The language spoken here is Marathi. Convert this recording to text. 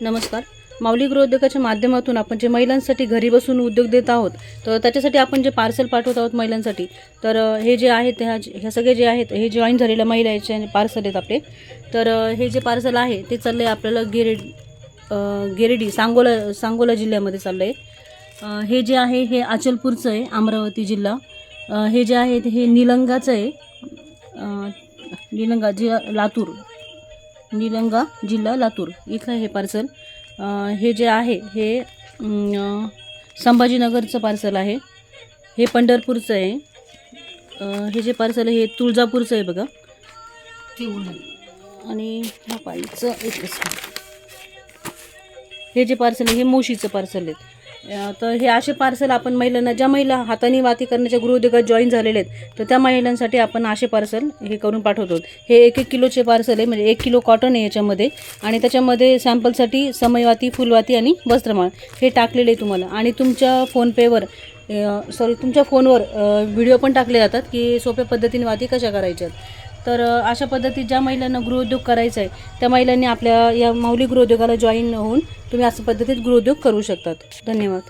नमस्कार. माऊली गृहोद्योगाच्या माध्यमातून आपण जे महिलांसाठी घरी बसून उद्योग देत आहोत तर त्याच्यासाठी आपण जे पार्सल पाठवत आहोत महिलांसाठी तर हे जे आहेत ह्या ह्या सगळे जे आहेत हे जॉईन झालेल्या महिला याचे पार्सल आहेत आपले. तर हे जे पार्सल आहे ते चाललं आहे आपल्याला गिरेड अ, गिरेडी सांगोला सांगोला जिल्ह्यामध्ये चाललं आहे हे जे आहे हे अचलपूरचं आहे अमरावती जिल्हा. हे जे आहे हे निलंगाचं आहे. निलंगा जे लातूर. निलंगा जिल्हा लातूर. इथलं हे पार्सल हे जे आहे हे संभाजीनगरचं पार्सल आहे. हे पंढरपूरचं आहे. हे जे पार्सल आहे हे तुळजापूरचं आहे बघा. आणि ह्या पाईचं एकच हे जे पार्सल आहे हे मोशीचं पार्सल आहे. तर हे असे पार्सल आपण महिलांना ज्या महिला हाताने वाती करण्याच्या गृहउद्योगात जॉईन झालेले आहेत तर त्या महिलांसाठी आपण असे पार्सल हे करून पाठवतो. हे एक एक किलोचे पार्सल आहे म्हणजे एक किलो कॉटन आहे याच्यामध्ये. आणि त्याच्यामध्ये सॅम्पलसाठी समयवाती फुलवाती आणि वस्त्रमाळ हे टाकलेले आहे तुम्हाला. आणि तुमच्या फोनपेवर सॉरी तुमच्या फोनवर व्हिडिओ पण टाकले जातात की सोप्या पद्धतीने वाती कशा करायच्यात. तर अशा पद्धतीत ज्या महिलांना गृहउद्योग करायचा आहे त्या महिलांनी आपल्या या माऊली गृहउद्योगाला जॉईन होऊन तुम्ही अशा पद्धतीत गृहउद्योग करू शकतात. धन्यवाद.